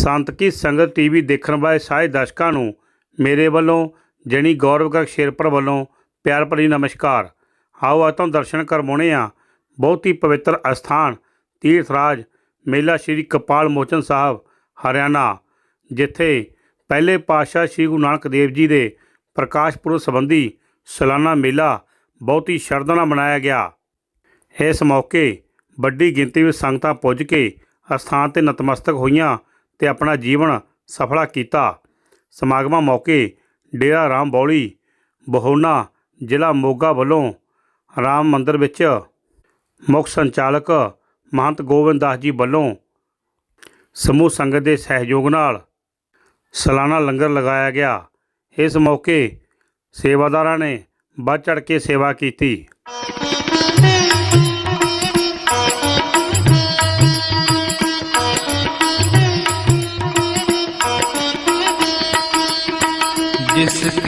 ਸੰਤ ਕੀ ਸੰਗਤ ਟੀਵੀ ਦੇਖਣ ਵਾਲੇ ਸਾਰੇ ਦਰਸ਼ਕਾਂ ਨੂੰ ਮੇਰੇ ਵੱਲੋਂ, ਜਣੀ ਗੌਰਵ ਗਰਗ ਸ਼ੇਰਪੁਰ ਵੱਲੋਂ ਪਿਆਰ ਭਰੀ ਨਮਸਕਾਰ। ਆਓ ਅੱਜ ਤੁਹਾਨੂੰ ਦਰਸ਼ਨ ਕਰਵਾਉਣੇ ਆ ਬਹੁਤ ਹੀ ਪਵਿੱਤਰ ਅਸਥਾਨ, ਤੀਰਥ ਰਾਜ, ਮੇਲਾ ਸ਼੍ਰੀ ਕਪਾਲ ਮੋਚਨ ਸਾਹਿਬ, ਹਰਿਆਣਾ, ਜਿੱਥੇ ਪਹਿਲੇ ਪਾਤਸ਼ਾਹ ਸ੍ਰੀ ਗੁਰੂ ਨਾਨਕ ਦੇਵ ਜੀ ਦੇ ਪ੍ਰਕਾਸ਼ ਪੁਰਬ ਸੰਬੰਧੀ ਸਾਲਾਨਾ ਮੇਲਾ ਬਹੁਤ ਹੀ ਸ਼ਰਧਾ ਨਾਲ ਮਨਾਇਆ ਗਿਆ। ਇਸ ਮੌਕੇ ਵੱਡੀ ਗਿਣਤੀ ਵਿੱਚ ਸੰਗਤਾਂ ਪੁੱਜ ਕੇ ਅਸਥਾਨ ਤੇ ਨਤਮਸਤਕ ਹੋਈਆਂ। ਤੇ ਆਪਣਾ ਜੀਵਨ ਸਫਲਾ ਕੀਤਾ। ਸਮਾਗਮਾਂ ਮੌਕੇ ਡੇਰਾ ਰਾਮ ਬੌਲੀ, ਬਹੋਨਾ, ਜ਼ਿਲ੍ਹਾ ਮੋਗਾ ਵੱਲੋਂ ਰਾਮ ਮੰਦਰ ਵਿੱਚ ਮੁੱਖ ਸੰਚਾਲਕ ਮਹੰਤ ਗੋਬਿੰਦ ਦਾਸ ਜੀ ਵੱਲੋਂ ਸਮੂਹ ਸੰਗਤ ਦੇ ਸਹਿਯੋਗ ਨਾਲ ਸਾਲਾਨਾ ਲੰਗਰ ਲਗਾਇਆ ਗਿਆ। ਇਸ ਮੌਕੇ ਸੇਵਾਦਾਰਾਂ ਨੇ ਵੱਧ ਚੜ੍ਹ ਕੇ ਸੇਵਾ ਕੀਤੀ।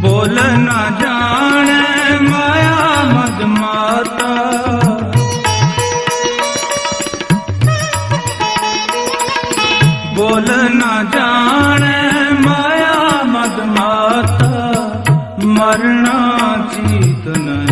ਬੋਲ ਨਾ ਜਾਣੈ ਮਾਇਆ ਮਦ ਮਾਤਾ। ਬੋਲ ਨਾ ਜਾਣੈ ਮਾਇਆ ਮਦ ਮਾਤਾ। ਮਰਨਾ ਜੀਤ ਨਹੀਂ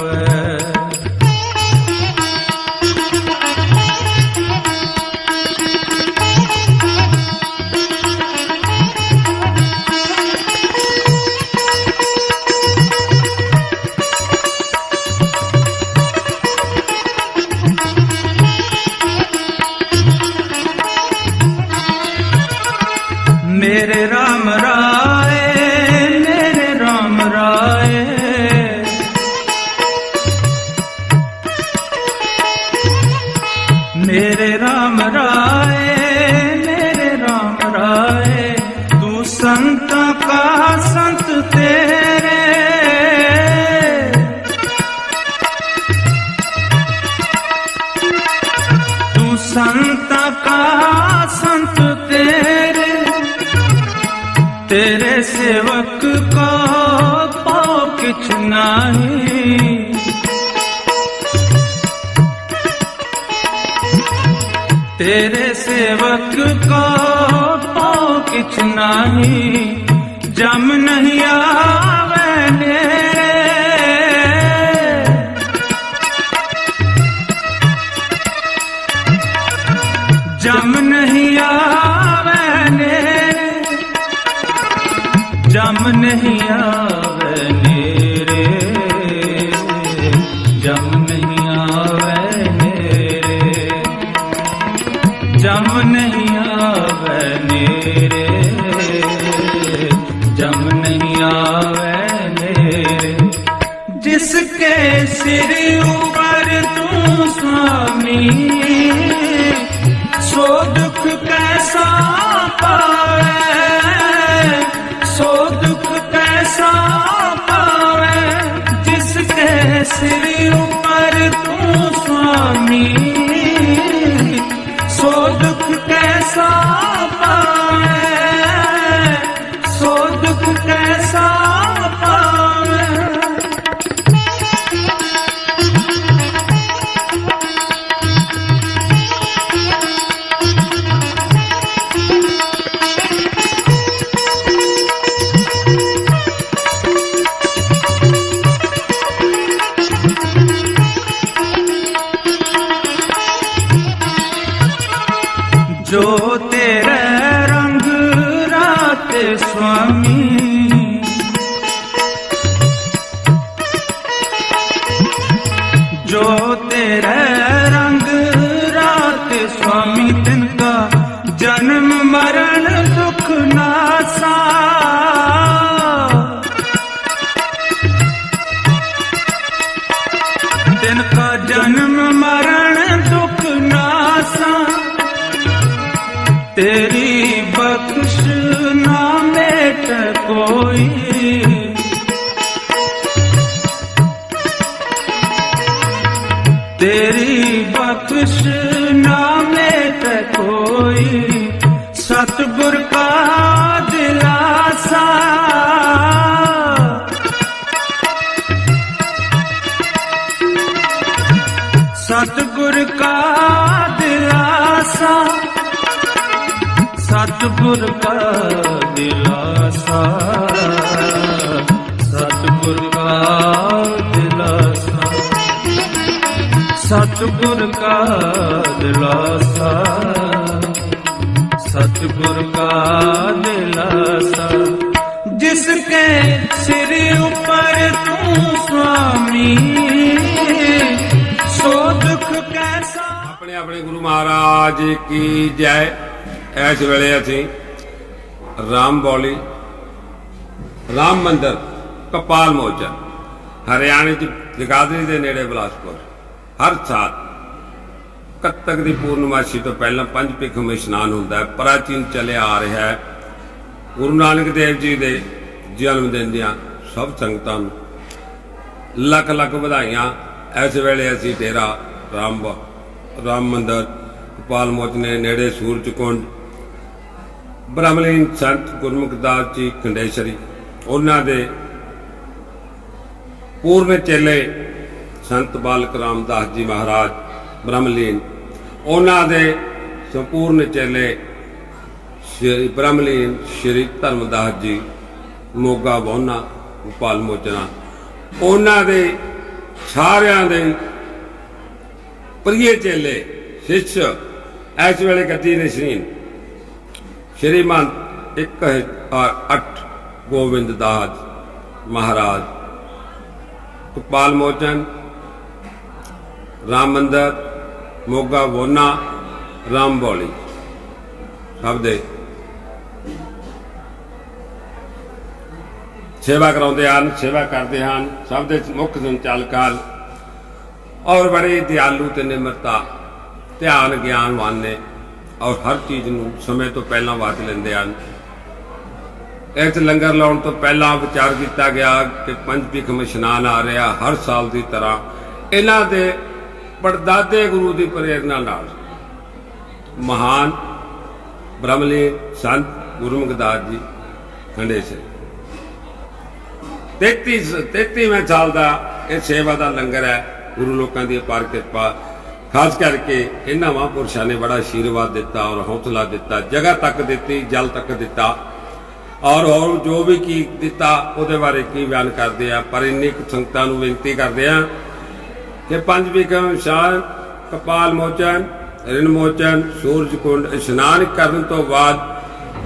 तेरे सेवक को पाओ किछ नाही जम नहीं आवे ਕੋਈ ਤੇਰੀ ਬਖਸ਼ ਨਾਮੇ ਤੇ ਕੋਈ ਸਤਗੁਰ ਕਾ ਦਿਲ ਸਤਗੁਰ ਕਾ ਦਿਲਾਸਾ। ਸਹਾਰਾ ਸਤਿਗੁਰ ਕਾ ਦਿਲਾਸਾ ਸਤਿਗੁਰ ਕਾ ਦਿਲਾਸਾ ਸਤਿਗੁਰ ਕਾ ਦਿਲਾਸਾ ਜਿਸ ਕੇ ਸਿਰ ਉਪਰ ਤੂੰ ਸੁਆਮੀ, ਸੋ ਦੁਖ ਕੈਸਾ। ਆਪਣੇ ਆਪਣੇ ਗੁਰੂ ਮਹਾਰਾਜ ਕੀ ਜੈ। ਇਸ ਵੇਲੇ ਅਸੀਂ ਰਾਮ ਬੋਲੀ ਰਾਮ ਮੰਦਰ, ਕਪਾਲ ਮੋਚਨ ਹਰਿਆਣੇ ਚ ਜਗਾਦਰੀ ਦੇ ਨੇੜੇ ਬਿਲਾਸਪੁਰ। ਹਰ ਸਾਲ ਕੱਤਕ ਦੀ ਪੂਰਨਮਾਸ਼ੀ ਤੋਂ ਪਹਿਲਾਂ ਪੰਜ ਪਿਖਮ ਇਸ਼ਨਾਨ ਹੁੰਦਾ ਹੈ। ਪ੍ਰਾਚੀਨ ਚੱਲਿਆ ਆ ਰਿਹਾ ਹੈ। ਗੁਰੂ ਨਾਨਕ ਦੇਵ ਜੀ ਦੇ ਜਨਮ ਦਿਨ ਦੀਆਂ ਸਭ ਸੰਗਤਾਂ ਨੂੰ ਲੱਖ ਲੱਖ ਵਧਾਈਆਂ। ਇਸ ਵੇਲੇ ਅਸੀਂ ਤੇਰਾ ਰਾਮ ਰਾਮ ਮੰਦਰ ਗੋਪਾਲ ਮੋਚਨੇ ਨੇੜੇ ਸੂਰਜ ਕੁੰਡ ਬ੍ਰਹਮਲੀਨ ਸੰਤ ਗੁਰਮੁਖ ਦਾਸ ਜੀ, ਖੰਡੇਸ਼ਰੀ ਉਹਨਾਂ ਦੇ ਪੂਰਨ ਚੇਲੇ ਸੰਤ ਬਾਲਕ ਰਾਮਦਾਸ ਜੀ ਮਹਾਰਾਜ ਬ੍ਰਹਮਲੀਨ, ਉਹਨਾਂ ਦੇ ਸੰਪੂਰਨ ਚੇਲੇ ਸ਼੍ਰੀ ਬ੍ਰਹਮਲੀਨ ਸ਼੍ਰੀ ਧਰਮਦਾਸ ਜੀ ਮੋਗਾ ਬੋਨਾ ਗੋਪਾਲ ਮੋਚਨਾ, ਉਹਨਾਂ ਦੇ ਸਾਰਿਆਂ ਦੇ ਪ੍ਰਿਯ ਚੇਲੇ, ਸਿੱਖ, ਇਸ ਵੇਲੇ ਗੱਦੀ ਨਸ਼ੀਨ ਸ਼੍ਰੀਮਾਨ 108 ਗੋਬਿੰਦ ਦਾਸ ਮਹਾਰਾਜ, ਗੋਪਾਲ ਮੋਚਨ, ਰਾਮ ਮੰਦਰ, ਮੋਗਾ ਵੋਨਾ, ਰਾਮ ਬੋਲੀ, ਸਭ ਦੇ ਸੇਵਾ ਕਰਾਉਂਦੇ ਹਨ, ਸੇਵਾ ਕਰਦੇ ਹਨ, ਸਭ ਦੇ ਮੁੱਖ ਸੰਚਾਲਕ ਹਨ। ਔਰ ਬੜੇ ਦਿਆਲੂ ਤੇ ਨਿਮਰਤਾ, ਧਿਆਨ, ਗਿਆਨਵਾਨ ਨੇ ਔਰ ਹਰ ਚੀਜ਼ ਨੂੰ ਸਮੇਂ ਤੋਂ ਪਹਿਲਾਂ ਵਾਚ ਲੈਂਦੇ ਹਨ। ਇਸ ਲੰਗਰ ਲਾਉਣ ਤੋਂ ਪਹਿਲਾਂ ਵਿਚਾਰ ਕੀਤਾ ਗਿਆ ਕਿ ਪੰਜ ਪਿਖਮ ਇਸ਼ਨਾਨ ਆ ਰਿਹਾ ਹਰ ਸਾਲ ਦੀ ਤਰ੍ਹਾਂ। ਇਹਨਾਂ ਦੇ ਪੜਦਾਦੇ ਗੁਰੂ ਦੀ ਪ੍ਰੇਰਣਾ ਨਾਲ ਮਹਾਨ ਬ੍ਰਹਮਲੀ ਸੰਤ ਗੁਰਮੁਖ ਦਾਸ ਜੀ ਖੰਡੇ ਖੰਡੇਸ਼ਰ 33 33ਵੇਂ ਸਾਲ ਦਾ ਇਹ ਸੇਵਾ ਦਾ ਲੰਗਰ ਹੈ, ਗੁਰੂ ਲੋਕਾਂ ਦੀ ਅਪਾਰ ਕਿਰਪਾ। ਖਾਸ ਕਰਕੇ ਇਹਨਾਂ ਮਹਾਂਪੁਰਸ਼ਾਂ ਨੇ ਬੜਾ ਆਸ਼ੀਰਵਾਦ ਦਿੱਤਾ ਔਰ ਹੌਸਲਾ ਦਿੱਤਾ, ਜਗ੍ਹਾ ਤੱਕ ਦਿੱਤੀ, ਜਲ ਤੱਕ ਦਿੱਤਾ। ਔਰ ਹੋਰ ਜੋ ਵੀ ਕੀ ਦਿੱਤਾ, ਉਹਦੇ ਬਾਰੇ ਕੀ ਬਿਆਨ ਕਰਦੇ ਆ, ਪਰ ਇੰਨੀ ਸੰਗਤਾਂ ਨੂੰ ਬੇਨਤੀ ਕਰਦੇ ਆ ਕਿ ਪੰਜ ਵਿਕਰਮ ਸ਼ਾਨ ਕਪਾਲ ਮੋਚਨ ਰਿਣ ਮੋਚਨ, ਸੂਰਜ ਕੁੰਡ ਇਸ਼ਨਾਨ ਕਰਨ ਤੋਂ ਬਾਅਦ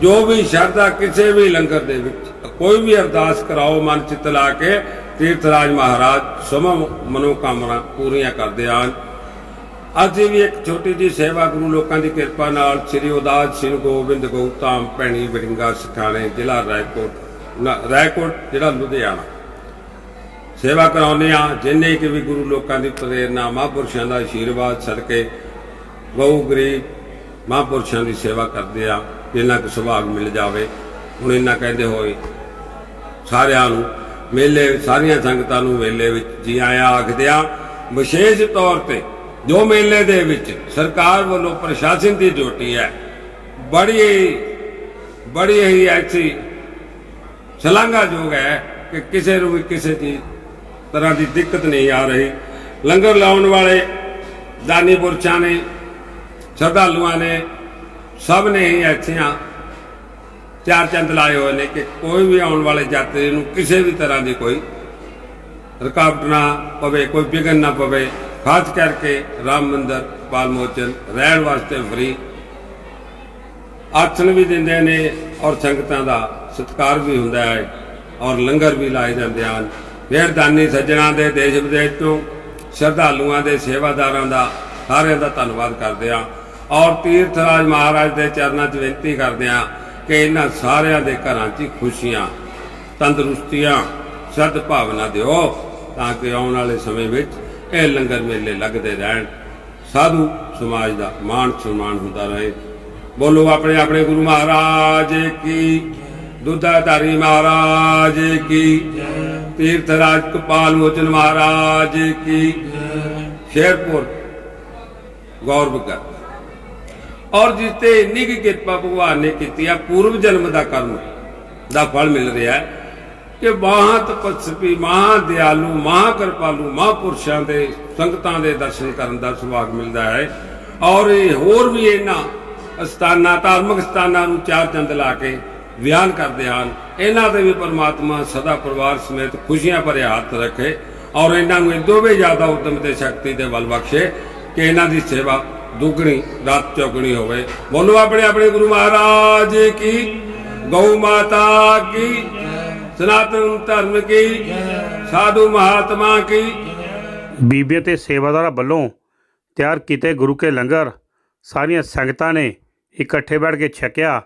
ਜੋ ਵੀ ਸ਼ਰਧਾ ਕਿਸੇ ਵੀ ਲੰਗਰ ਦੇ ਵਿੱਚ, ਕੋਈ ਵੀ ਅਰਦਾਸ ਕਰਾਓ, ਮਨ ਚਿੱਤ ਲਾ ਕੇ ਤੀਰਥਰਾਜ ਮਹਾਰਾਜ ਸਮ ਮਨੋਕਾਮਨਾ ਪੂਰੀਆਂ ਕਰਦੇ ਹਨ ਅਸੀਂ ਵੀ ਇੱਕ ਛੋਟੀ ਜੀ ਸੇਵਾ ਗੁਰੂ ਲੋਕਾਂ ਦੀ ਕਿਰਪਾ ਨਾਲ ਸ੍ਰੀ ਉਦਾਸ ਸ਼੍ਰੀ ਗੋਬਿੰਦ ਗੌਤਮ ਭੈਣੀ ਵਰਿੰਗਾ ਸਥਾਣੇ, ਜ਼ਿਲ੍ਹਾ ਰਾਏਕੋਟ, ਨਾ- ਰਾਏਕੋਟ, ਜਿਹੜਾ ਲੁਧਿਆਣਾ। ਸੇਵਾ ਕਰਾਉਂਦੇ ਆ ਜਿੰਨੇ ਕਿ ਵੀ ਗੁਰੂ ਲੋਕਾਂ ਦੀ ਪ੍ਰੇਰਨਾ ਮਹਾਂਪੁਰਸ਼ਾਂ ਦਾ ਆਸ਼ੀਰਵਾਦ ਸਦਕੇ ਬਹੁ ਗਰੀਬ ਮਹਾਂਪੁਰਸ਼ਾਂ ਦੀ ਸੇਵਾ ਕਰਦੇ ਆ ਜਿੰਨਾ ਕੁ ਸੁਭਾਗ ਮਿਲ ਜਾਵੇ। ਹੁਣ ਇਹਨਾਂ ਕਹਿੰਦੇ ਹੋਏ ਸਾਰਿਆਂ ਨੂੰ, ਮੇਲੇ, ਸਾਰੀਆਂ ਸੰਗਤਾਂ ਨੂੰ ਮੇਲੇ ਵਿੱਚ ਜੀ ਆਇਆਂ ਆਖਦਿਆਂ ਵਿਸ਼ੇਸ਼ ਤੌਰ ਤੇ ਜੋ ਮੇਲੇ ਦੇ ਵਿੱਚ ਸਰਕਾਰ ਵੱਲੋਂ ਪ੍ਰਸ਼ਾਸਨ ਦੀ ਡਿਊਟੀ ਹੈ, ਬੜੀ ਬੜੀ ਹੀ ਐਸੀ ਸ਼ਲਾਘਾਯੋਗ ਹੈ ਕਿ ਕਿਸੇ ਨੂੰ ਵੀ ਕਿਸੇ ਦੀ ਤਰ੍ਹਾਂ ਦੀ ਦਿੱਕਤ ਨਹੀਂ ਆ ਰਹੀ। ਲੰਗਰ ਲਾਉਣ ਵਾਲੇ ਦਾਨੀ ਪੁਰਸ਼ਾਂ ਨੇ, ਸ਼ਰਧਾਲੂਆਂ ਨੇ ਸਭ ਨੇ ਹੀ ਇੱਥੀਆਂ ਚਾਰ ਚੰਦ ਲਾਏ ਹੋਏ ਨੇ ਕਿ ਕੋਈ ਵੀ ਆਉਣ ਵਾਲੇ ਯਾਤਰੀ ਨੂੰ ਕਿਸੇ ਵੀ ਤਰ੍ਹਾਂ ਦੀ ਕੋਈ ਰੁਕਾਵਟ ਨਾ ਪਵੇ, ਕੋਈ ਵਿਘਨ ਨਾ ਪਵੇ। ਖਾਸ ਕਰਕੇ ਰਾਮ ਮੰਦਰ, ਪਾਲ ਮੋਚਨ ਰਹਿਣ ਵਾਸਤੇ ਫਰੀ। ਆਥਣ ਵੀ ਦਿੰਦੇ ਨੇ ਔਰ ਸੰਗਤਾਂ ਦਾ ਸਤਿਕਾਰ ਵੀ ਹੁੰਦਾ ਹੈ ਔਰ ਲੰਗਰ ਵੀ ਲਾਏ ਜਾਂਦੇ ਹਨ। ਫਿਰ ਦਾਨੀ ਸੱਜਣਾ ਦੇ, ਦੇਸ਼ ਵਿਦੇਸ਼ ਤੋਂ, ਸ਼ਰਧਾਲੂਆਂ ਦੇ, ਸੇਵਾਦਾਰਾਂ ਦਾ ਸਾਰਿਆਂ ਦਾ ਧੰਨਵਾਦ ਕਰਦੇ ਹਾਂ। ਔਰ ਤੀਰਥ ਰਾਜ ਮਹਾਰਾਜ ਦੇ ਚਰਨਾਂ 'ਚ ਬੇਨਤੀ ਕਰਦੇ ਹਾਂ ਕਿ ਇਹਨਾਂ ਸਾਰਿਆਂ ਦੇ ਘਰਾਂ 'ਚ ਹੀ ਖੁਸ਼ੀਆਂ, ਤੰਦਰੁਸਤੀਆਂ ਸਦ ਭਾਵਨਾ ਦਿਓ ਤਾਂ ਕਿ ਆਉਣ ਵਾਲੇ ਸਮੇਂ ਵਿੱਚ ਇਹ ਲੰਗਰ ਮੇਲੇ ਲੱਗਦੇ ਰਹਿਣ। ਸਾਧੂ ਸਮਾਜ ਦਾ ਮਾਣ ਸਨਮਾਨ ਹੁੰਦਾ ਰਹੇ। ਬੋਲੋ ਆਪਣੇ ਆਪਣੇ ਗੁਰੂ ਮਹਾਰਾਜ ਕੀ, ਦੁੱਧਾਧਾਰੀ ਮਹਾਰਾਜ ਕੀ ਤੀਰਥ ਰਾਜ ਕਪਾਲ ਮੋਚਨ ਮਹਾਰਾਜ ਕੀ, ਸ਼ੇਰਪੁਰ ਗੌਰਵ ਕਰ। ਔਰ ਜਿਸ ਤੇ ਇੰਨੀ ਕੁ ਕਿਰਪਾ ਭਗਵਾਨ ਨੇ ਕੀਤੀ ਆ, ਪੂਰਵ ਜਨਮ ਦਾ ਕਰਮ ਦਾ ਫਲ ਮਿਲ ਰਿਹਾ ਹੈ। ਕਿ ਮਹਾਂ ਤਪਸਵੀ ਮਹਾਂ ਦਿਆਲੂ ਮਹਾਂ ਕਿਰਪਾਲੂ ਮਹਾਂਪੁਰਸ਼ਾਂ ਦੇ ਸੰਗਤਾਂ ਦੇ ਦਰਸ਼ਨ ਕਰਨ ਦਾ ਸੁਭਾਗ ਮਿਲਦਾ ਹੈ। ਔਰ ਇਹ ਹੋਰ ਵੀ ਇਹਨਾਂ ਅਸਥਾਨਾਂ, ਧਾਰਮਿਕ ਸਥਾਨਾਂ ਨੂੰ ਚਾਰ ਚੰਦ ਲਾ ਕੇ ਬਿਆਨ ਕਰਦੇ ਹਨ। ਇਹਨਾਂ ਤੇ ਵੀ ਪਰਮਾਤਮਾ ਸਦਾ ਪਰਿਵਾਰ ਸਮੇਤ ਖੁਸ਼ੀਆਂ ਭਰੇ ਹੱਥ ਰੱਖੇ ਔਰ ਇਹਨਾਂ ਨੂੰ ਇਦੋਂ ਵੀ ਜ਼ਿਆਦਾ ਉਦਮ ਤੇ ਸ਼ਕਤੀ ਦੇ ਬਲ ਬਖਸ਼ੇ ਕਿ ਇਹਨਾਂ ਦੀ ਸੇਵਾ ਦੁੱਗਣੀ, ਰਾਤ ਚੌਗਣੀ ਹੋਵੇ। ਬੋਲੋ ਆਪਣੇ ਆਪਣੇ ਗੁਰੂ ਮਹਾਰਾਜ ਕੀ, ਗਊ ਮਾਤਾ ਕੀ ਸਨਾਤਨ ਧਰਮ ਕੀ? ਸਾਧੂ ਮਹਾਤਮਾ ਕੀ? ਬੀਬੀਆਂ ਤੇ ਸੇਵਾਦਾਰਾਂ ਵੱਲੋਂ ਤਿਆਰ ਕੀਤੇ ਗੁਰੂ ਕੇ ਲੰਗਰ ਸਾਰੀਆਂ ਸੰਗਤਾਂ ਨੇ ਇਕੱਠੇ ਬੈਠ ਕੇ ਛਕਿਆ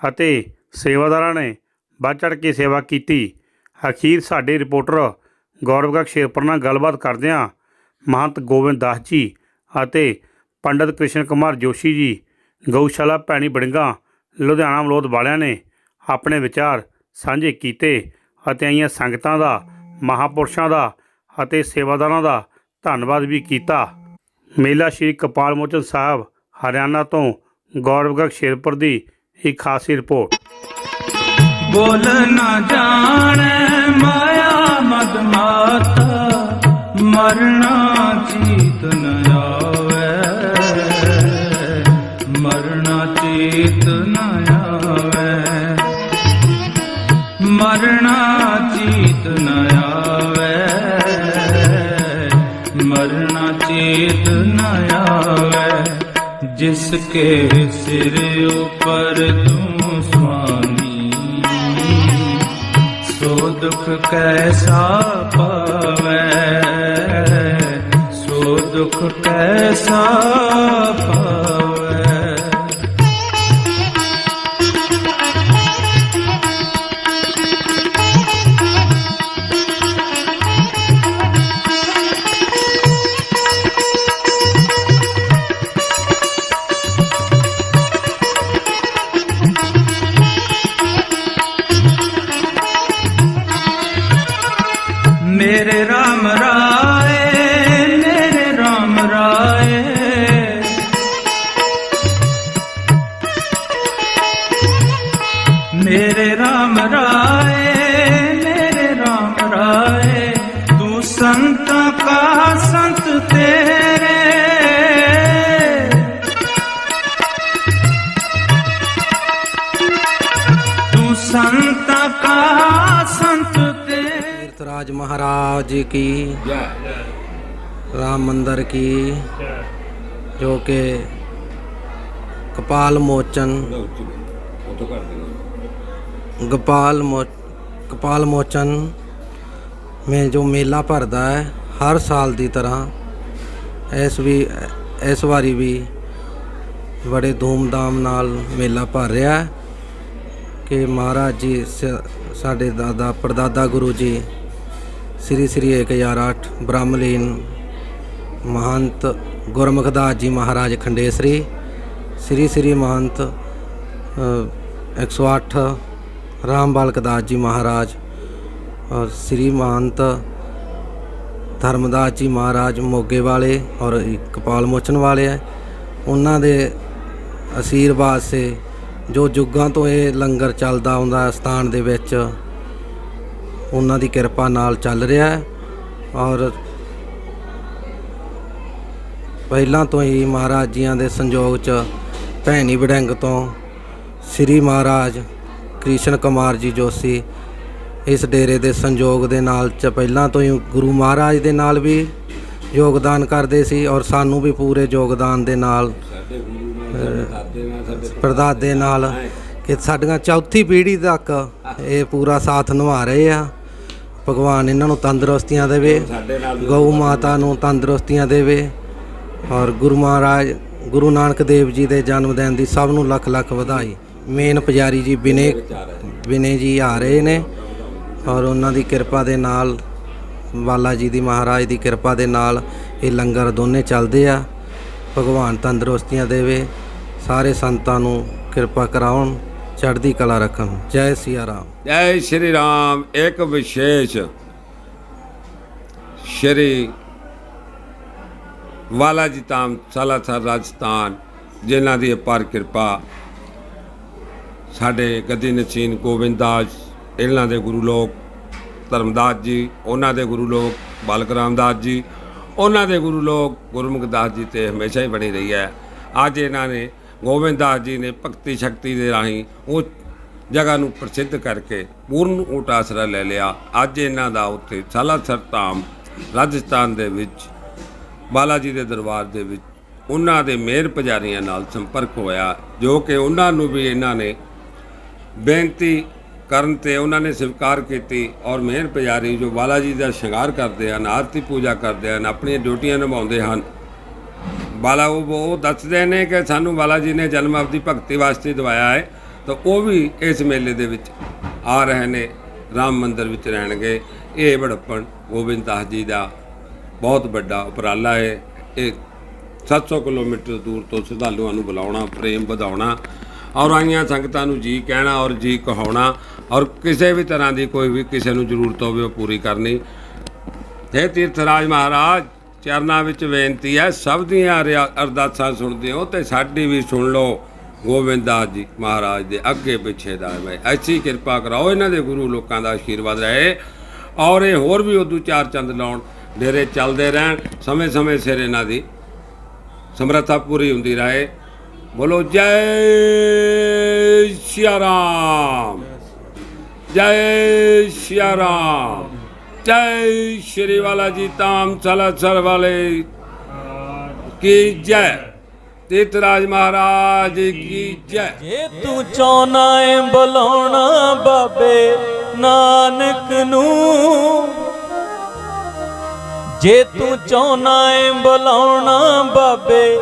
ਅਤੇ ਸੇਵਾਦਾਰਾਂ ਨੇ ਵੱਧ ਚੜ੍ਹ ਕੇ ਸੇਵਾ ਕੀਤੀ। ਅਖੀਰ ਸਾਡੇ ਰਿਪੋਰਟਰ ਗੌਰਵਗੜ ਸ਼ੇਰਪੁਰ ਨਾਲ ਗੱਲਬਾਤ ਕਰਦਿਆਂ ਮਹੰਤ ਗੋਬਿੰਦ ਦਾਸ ਜੀ ਅਤੇ ਪੰਡਤ ਕ੍ਰਿਸ਼ਨ ਕੁਮਾਰ ਜੋਸ਼ੀ ਜੀ, ਗਊਸ਼ਾਲਾ ਭੈਣੀ ਬੜਿੰਗਾ, ਲੁਧਿਆਣਾ ਮਲੋਦ ਵਾਲਿਆਂ ਨੇ ਆਪਣੇ ਵਿਚਾਰ ਸਾਂਝੇ ਕੀਤੇ ਅਤੇ ਆਈਆਂ ਸੰਗਤਾਂ ਦਾ, ਮਹਾਪੁਰਸ਼ਾਂ ਦਾ ਅਤੇ ਸੇਵਾਦਾਰਾਂ ਦਾ ਧੰਨਵਾਦ ਵੀ ਕੀਤਾ। ਮੇਲਾ ਸ਼੍ਰੀ ਕਪਾਲ ਮੋਚਨ ਸਾਹਿਬ, ਹਰਿਆਣਾ ਤੋਂ ਗੌਰਵਗਰ ਸ਼ੇਰਪੁਰ ਦੀ ਇੱਕ ਖਾਸੀ ਰਿਪੋਰਟ। ਬੋਲ ਨਾ ਜਾਣੈ ਮਾਇਆ ਮਦ ਮਾਤਾ ਮਰਣਾ ਮਰਣਾ ਚੇਤ ਨ ਜਿਸ ਕੇ ਸਿਰ ਉਪਰ ਤੂੰ ਸੁਆਮੀ ਸੋ ਦੁਖ ਕੈਸਾ ਪਾਵੈ ਸੋ ਦੁਖ ਕੈਸਾ ਪਾਵੈ तेरे महाराज की राम मंदिर की जो कि कपाल मोचन गोपाल मो कपाल मोचन में जो मेला भरदा है हर साल ਦੀ ਤਰ੍ਹਾਂ ਇਸ ਵੀ ਇਸ ਵਾਰੀ ਵੀ ਬੜੇ ਧੂਮਧਾਮ ਨਾਲ ਮੇਲਾ ਭਰ ਰਿਹਾ ਹੈ ਕਿ ਮਹਾਰਾਜ ਜੀ ਸ- ਸਾਡੇ ਦਾਦਾ ਪਰਦਾਦਾ ਗੁਰੂ ਜੀ ਸ੍ਰੀ ਸ੍ਰੀ 1008 ਬ੍ਰਹਮਲੀਨ ਮਹੰਤ ਗੁਰਮੁਖਦਾਸ ਜੀ ਮਹਾਰਾਜ ਖੰਡੇਸਰੀ ਸ੍ਰੀ ਸ੍ਰੀ ਮਹੰਤ ਅ, 108 ਰਾਮ ਬਾਲਕ ਦਾਸ ਜੀ ਮਹਾਰਾਜ ਔਰ ਸ੍ਰੀ ਮਹੰਤ ਧਰਮਦਾਸ ਜੀ ਮਹਾਰਾਜ ਮੋਗੇ ਵਾਲੇ ਔਰ ਕਪਾਲ ਮੋਚਨ ਵਾਲੇ ਹੈ ਉਹਨਾਂ ਦੇ ਅਸੀਰਵਾਦ ਸੇ ਜੋ ਜੁਗਾਂ ਤੋਂ ਇਹ ਲੰਗਰ ਚੱਲਦਾ ਆਉਂਦਾ ਸਥਾਨ ਦੇ ਵਿੱਚ ਉਹਨਾਂ ਦੀ ਕਿਰਪਾ ਨਾਲ ਚੱਲ ਰਿਹਾ ਹੈ ਔਰ ਪਹਿਲਾਂ ਤੋਂ ਹੀ ਮਹਾਰਾਜ ਜੀਆਂ ਦੇ ਸੰਯੋਗ 'ਚ ਭੈਣੀ ਵੜਿੰਗ ਤੋਂ ਸ੍ਰੀ ਮਹਾਰਾਜ ਕ੍ਰਿਸ਼ਨ ਕੁਮਾਰ ਜੀ ਜੋਸ਼ੀ ਇਸ ਡੇਰੇ ਦੇ ਸੰਯੋਗ ਦੇ ਨਾਲ ਚ ਪਹਿਲਾਂ ਤੋਂ ਹੀ ਗੁਰੂ ਮਹਾਰਾਜ ਦੇ ਨਾਲ ਵੀ ਯੋਗਦਾਨ ਕਰਦੇ ਸੀ ਔਰ ਸਾਨੂੰ ਵੀ ਪੂਰੇ ਯੋਗਦਾਨ ਦੇ ਨਾਲ ਪਰਦਾਦੇ ਨਾਲ ਕਿ ਸਾਡੀਆਂ ਚੌਥੀ ਪੀੜ੍ਹੀ ਤੱਕ ਇਹ ਪੂਰਾ ਸਾਥ ਨਿਭਾ ਰਹੇ ਆ। ਭਗਵਾਨ ਇਹਨਾਂ ਨੂੰ ਤੰਦਰੁਸਤੀਆਂ ਦੇਵੇ, ਗਊ ਮਾਤਾ ਨੂੰ ਤੰਦਰੁਸਤੀਆਂ ਦੇਵੇ ਔਰ ਗੁਰੂ ਮਹਾਰਾਜ, ਗੁਰੂ ਨਾਨਕ ਦੇਵ ਜੀ ਦੇ ਜਨਮ ਦਿਨ ਦੀ ਸਭ ਨੂੰ ਲੱਖ ਲੱਖ ਵਧਾਈ। ਮੇਨ ਪੁਜਾਰੀ ਜੀ ਬਿਨੇ ਬਿਨੇ ਜੀ ਆ ਰਹੇ ਨੇ ਔਰ ਉਹਨਾਂ ਦੀ ਕਿਰਪਾ ਦੇ ਨਾਲ, ਬਾਲਾ ਜੀ ਦੀ ਮਹਾਰਾਜ ਦੀ ਕਿਰਪਾ ਦੇ ਨਾਲ ਇਹ ਲੰਗਰ ਦੋਨੇ ਚੱਲਦੇ ਆ। ਭਗਵਾਨ ਤੰਦਰੁਸਤੀਆਂ ਦੇਵੇ, ਸਾਰੇ ਸੰਤਾਂ ਨੂੰ ਕਿਰਪਾ ਕਰਾਉਣ। ਚੜ੍ਹਦੀ ਕਲਾ ਰੱਖਣ ਜੈ ਸਿਆ ਰਾਮ। ਜੈ ਸ਼੍ਰੀ ਰਾਮ। ਇੱਕ ਵਿਸ਼ੇਸ਼ ਸ਼੍ਰੀ ਵਾਲਾ ਜੀ ਤਾਮ ਸਾਲਾਸਰ ਰਾਜਸਥਾਨ, ਜਿਨ੍ਹਾਂ ਦੀ ਅਪਾਰ ਕਿਰਪਾ ਸਾਡੇ ਗਦੀ ਨਸੀਨ ਗੋਬਿੰਦਦਾਸ ਇਹਨਾਂ ਦੇ ਗੁਰੂ ਲੋਕ ਧਰਮਦਾਸ ਜੀ, ਉਹਨਾਂ ਦੇ ਗੁਰੂ ਲੋਕ ਬਾਲਕ ਰਾਮਦਾਸ ਜੀ, ਉਹਨਾਂ ਦੇ ਗੁਰੂ ਲੋਕ ਗੁਰਮੁਖ ਦਾਸ ਜੀ ਤੇ ਹਮੇਸ਼ਾ ਹੀ ਬਣੀ ਰਹੀ ਹੈ। ਅੱਜ ਇਹਨਾਂ ਨੇ ਗੋਬਿੰਦ ਦਾਸ ਜੀ ਨੇ ਭਗਤੀ ਸ਼ਕਤੀ ਦੇ ਰਾਹੀਂ ਉਹ ਜਗ੍ਹਾ ਨੂੰ ਪ੍ਰਸਿੱਧ ਕਰਕੇ ਪੂਰਨ ਊਟ ਆਸਰਾ ਲੈ ਲਿਆ। ਅੱਜ ਇਹਨਾਂ ਦਾ ਉੱਥੇ ਸਾਲਾਸਰ ਧਾਮ ਰਾਜਸਥਾਨ ਦੇ ਵਿੱਚ ਬਾਲਾ ਜੀ ਦੇ ਦਰਬਾਰ ਦੇ ਵਿੱਚ ਉਹਨਾਂ ਦੇ ਮੇਰ ਪੁਜਾਰੀਆਂ ਨਾਲ ਸੰਪਰਕ ਹੋਇਆ, ਜੋ ਕਿ ਉਹਨਾਂ ਨੂੰ ਵੀ ਇਹਨਾਂ ਨੇ ਬੇਨਤੀ ਕਰਨ ਤੇ ਉਹਨਾਂ ਨੇ ਸਵੀਕਾਰ ਕੀਤੀ ਔਰ ਮੇਰ ਪੁਜਾਰੀ ਜੋ ਬਾਲਾ ਜੀ ਦਾ ਸ਼ਿੰਗਾਰ ਕਰਦੇ ਹਨ, ਆਰਤੀ ਪੂਜਾ ਕਰਦੇ ਹਨ, ਆਪਣੀਆਂ ਡਿਊਟੀਆਂ ਨਿਭਾਉਂਦੇ ਹਨ ਬਾਲਾ, ਉਹ ਉਹ ਦੱਸਦੇ ਨੇ ਕਿ ਸਾਨੂੰ ਬਾਲਾ ਜੀ ਨੇ ਜਨਮ ਅਵਧੀ ਭਗਤੀ ਵਾਸਤੇ ਦਵਾਇਆ ਹੈ, ਤਾਂ ਉਹ ਵੀ ਇਸ ਮੇਲੇ ਦੇ ਵਿੱਚ ਆ ਰਹੇ ਨੇ, ਰਾਮ ਮੰਦਰ ਵਿੱਚ ਰਹਿਣਗੇ। ਇਹ ਬੜਪਣ ਗੋਬਿੰਦ ਦਾਸ ਜੀ ਦਾ ਬਹੁਤ ਵੱਡਾ ਉਪਰਾਲਾ ਹੈ। ਇਹ 700 ਕਿਲੋਮੀਟਰ ਦੂਰ ਤੋਂ ਸ਼ਰਧਾਲੂਆਂ ਨੂੰ ਬੁਲਾਉਣਾ, ਪ੍ਰੇਮ ਵਧਾਉਣਾ, ਔਰ ਆਈਆਂ ਸੰਗਤਾਂ ਨੂੰ ਜੀ ਕਹਿਣਾ ਔਰ ਜੀ ਕਹਾਉਣਾ, ਔਰ ਕਿਸੇ ਵੀ ਤਰ੍ਹਾਂ ਦੀ ਕੋਈ ਵੀ ਕਿਸੇ ਨੂੰ ਜ਼ਰੂਰਤ ਹੋਵੇ, ਉਹ ਪੂਰੀ ਕਰਨੀ। हे ਤੀਰਥਰਾਜ ਮਹਾਰਾਜ ਚਰਨਾਂ ਵਿੱਚ ਬੇਨਤੀ ਹੈ, ਸਭ ਦੀਆਂ ਰਿਆ- ਅਰਦਾਸਾਂ ਸੁਣਦੇ ਹੋ ਤੇ ਸਾਡੀ ਵੀ ਸੁਣ ਲਓ ਗੋਬਿੰਦਦਾਸ ਜੀ ਮਹਾਰਾਜ ਦੇ ਅੱਗੇ ਪਿੱਛੇ ਦਾ ਮੈਂ। ਐਸੀ ਕਿਰਪਾ ਕਰਾਓ, ਇਹਨਾਂ ਦੇ ਗੁਰੂ ਲੋਕਾਂ ਦਾ ਆਸ਼ੀਰਵਾਦ ਰਹੇ। ਔਰ ਇਹ ਹੋਰ ਵੀ ਉਦੋਂ ਚਾਰ ਚੰਦ ਲਾਉਣ, ਡੇਰੇ ਚੱਲਦੇ ਰਹਿਣ, ਸਮੇਂ-ਸਮੇਂ ਸਿਰ ਇਹਨਾਂ ਦੀ ਸਮਰੱਥਾ ਪੂਰੀ ਹੁੰਦੀ ਰਹੇ। ਬੋਲੋ, ਜੈ ਸ਼੍ਰੀ ਰਾਮ, ਜੈ ਸ਼੍ਰੀ ਰਾਮ ਜੈ ਸ਼੍ਰੀ ਵਾਲਾ ਜੀ ਤਾਮ ਸਲਾਸਰ ਵਾਲੇ। ਕੀ ਜੈ? ਤੀਰਥਰਾਜ ਮਹਾਰਾਜ ਕੀ ਜੈ? ਜੇ ਤੂੰ ਚਾਹਨਾ ਏ ਬੁਲਾਉਣਾ ਬਾਬੇ ਨਾਨਕ ਨੂੰ, ਜੇ ਤੂੰ ਚਾਹਨਾ ਏ ਬੁਲਾਉਣਾ ਬਾਬੇ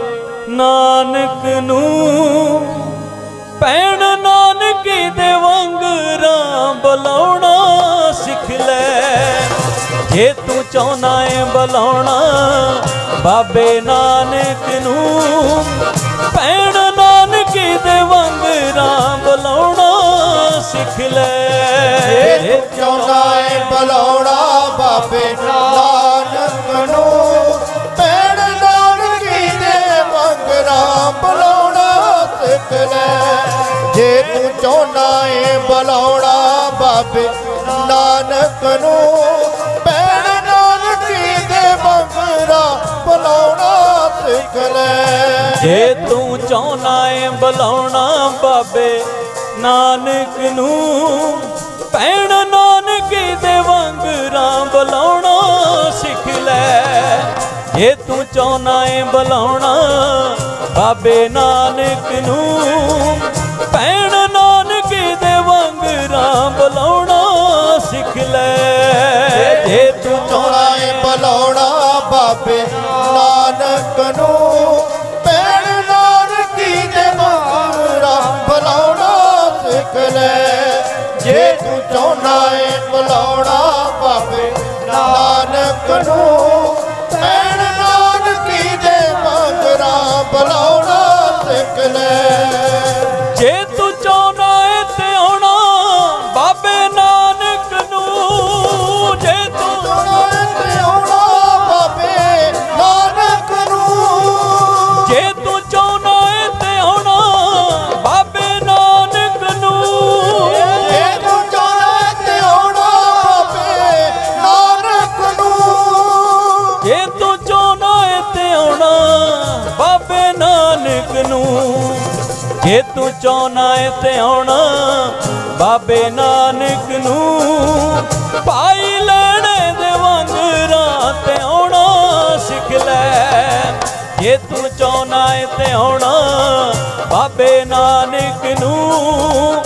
ਨਾਨਕ ਨੂੰ ਭੈਣ ਨਾਨਕੀ ਦੇ ਵਾਂਗ ਰਾਮ ਬਲਾਉਣਾ ਸਿੱਖ ਲੈ। ਜੇ ਤੂੰ ਚਾਹਨਾ ਏ ਬੁਲਾਉਣਾ, ਬਾਬੇ ਨਾਨਕ ਨੂੰ। ਭੈਣ ਨਾਨਕੀ ਦੇ ਵਾਂਗ ਰਾਮ ਬਲਾਉਣਾ ਸਿੱਖ ਲੈ। ਜੇ ਚਾਹੁੰਦਾ ਏ ਬੁਲਾਉਣਾ ਜੇ ਤੂੰ ਚਾਹੁੰਦਾ ਏ ਬੁਲਾਉਣਾ ਬਾਬੇ, ਨਾਨਕ ਨੂੰ ਪੈਣ ਨਾਨਕ ਦੇ ਮੰਗਰਾ ਬੁਲਾਉਣਾ ਸਿੱਖ ਲੈ। ਜੇ ਤੂੰ ਚਾਹਨਾ ਏ ਬੁਲਾਉਣਾ ਬਾਬੇ, ਨਾਨਕ ਨੂੰ ਪੈਣ ਨਾਨਕ ਦੇ ਵਾਂਗਰਾਂ ਬੁਲਾਉਣਾ ਸਿੱਖ ਲੈ। ਜੇ ਤੂੰ ਚਾਹਨਾ ਏ ਬੁਲਾਉਣਾ ਬਾਬੇ, ਨਾਨਕ ਨੂੰ ਭੈਣ ਨਾਨਕ ਦੇ ਵੰਗਰਾਂ ਬੁਲਾਉਣਾ ਸਿੱਖ ਲੈ। ਜੇ ਤੂੰ ਚਾਹੁੰਦਾ ਏ ਬੁਲਾਉਣਾ ਬਾਬੇ ਨਾਨਕ ਨੂੰ ਪੈਣ ਨਾਨਕੀ ਦੇ ਮੰਗਰਾ ਬੁਲਾਉਣਾ ਸਿੱਖ ਲੈ। ਜੇ ਤੂੰ ਚਾਹੁੰਦਾ ਏ ਬੁਲਾਉਣਾ ਬਾਬੇ ਨਾਨਕ ਨੂੰ ਪੈਣ ਨਾਨਕੀ ਦੇ ਮੰਗਰਾ ਬੁਲਾਉਣਾ ਸਿੱਖ ਲੈ। ਜੇ ਤੂੰ ਚਾਹਨਾ ਏ ਤੇ ਆਉਣਾ ਬਾਬੇ ਨਾਨਕ ਨੂੰ। ਜੇ ਤੂੰ ਜੇ ਤੂੰ ਚਾਹਨਾ ਜੇ ਤੂੰ ਚਾਹਨਾ ਏ ਤੇ ਆਉਣਾ ਬਾਬੇ ਨਾਨਕ ਨੂੰ। ਪਾਈ ਲੈਣੇ ਦੇ ਵੰਗਰਾਂ ਤੇ ਆਉਣਾ ਸਿੱਖ ਲੈ। ਜੇ ਤੂੰ ਚਾਹਨਾ ਏ ਤੇ ਆਉਣਾ ਬਾਬੇ ਨਾਨਕ ਨੂੰ।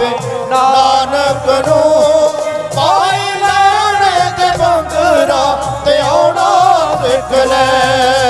ਬਾਬੇ ਨਾਨਕ ਨੂੰ ਪਾਈ ਲੈਣ ਦੇ ਮੰਗਰਾ ਤੇ ਆਉਣਾ ਸਿੱਖ ਲੈ।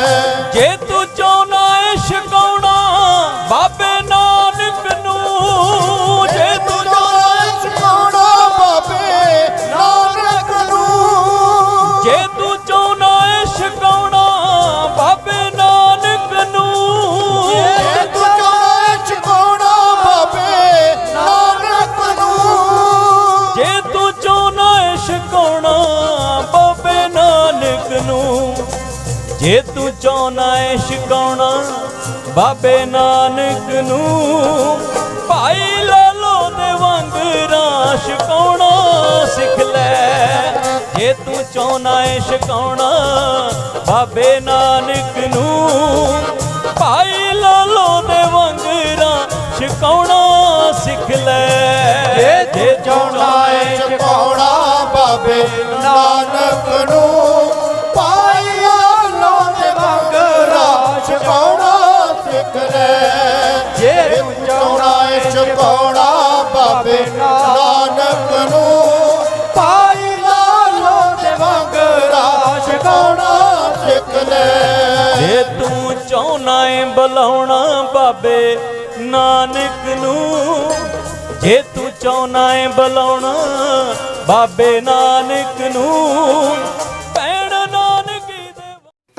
ਤੂੰ ਚਾਹਨਾ ਬਾਬੇ ਨਾਨਕ ਨੂੰ। ਭਾਈ ਲਾਲੋ ਦੇ ਵਾਂਗਰਾਂ ਛਕਾਉਣਾ ਸਿੱਖ ਲੈ। ਜੇ ਤੂੰ ਚਾਹਨਾ ਏ ਛਕਾਉਣਾ ਬਾਬੇ ਨਾਨਕ ਨੂੰ। ਭਾਈ ਲਾਲੋ ਦੇ ਵਾਂਗਰਾਂ ਛਕਾਉਣਾ ਸਿੱਖ ਲੈ। ਜੇ ਚਾਹਨਾ ਏ ਚੁਕਾਉਣਾ ਬਾਬੇ ਨਾਨਕ ਨੂੰ। ਸਿੱਖ ਲੈ ਜੇ ਚੁਕਾਉਣਾ ਏ ਬਾਬੇ ਨਾਨਕ ਨੂੰ ਪਾਇਆ ਲੋਨੇ ਮੰਗਰਾ ਚੁਕਾਉਣਾ ਸਿੱਖ ਲੈ। ਜੇ ਤੂੰ ਚਾਹਨਾ ਏ ਬੁਲਾਉਣਾ ਬਾਬੇ ਨਾਨਕ ਨੂੰ, ਜੇ ਤੂੰ ਚਾਹਨਾ ਏ ਬੁਲਾਉਣਾ ਬਾਬੇ ਨਾਨਕ ਨੂੰ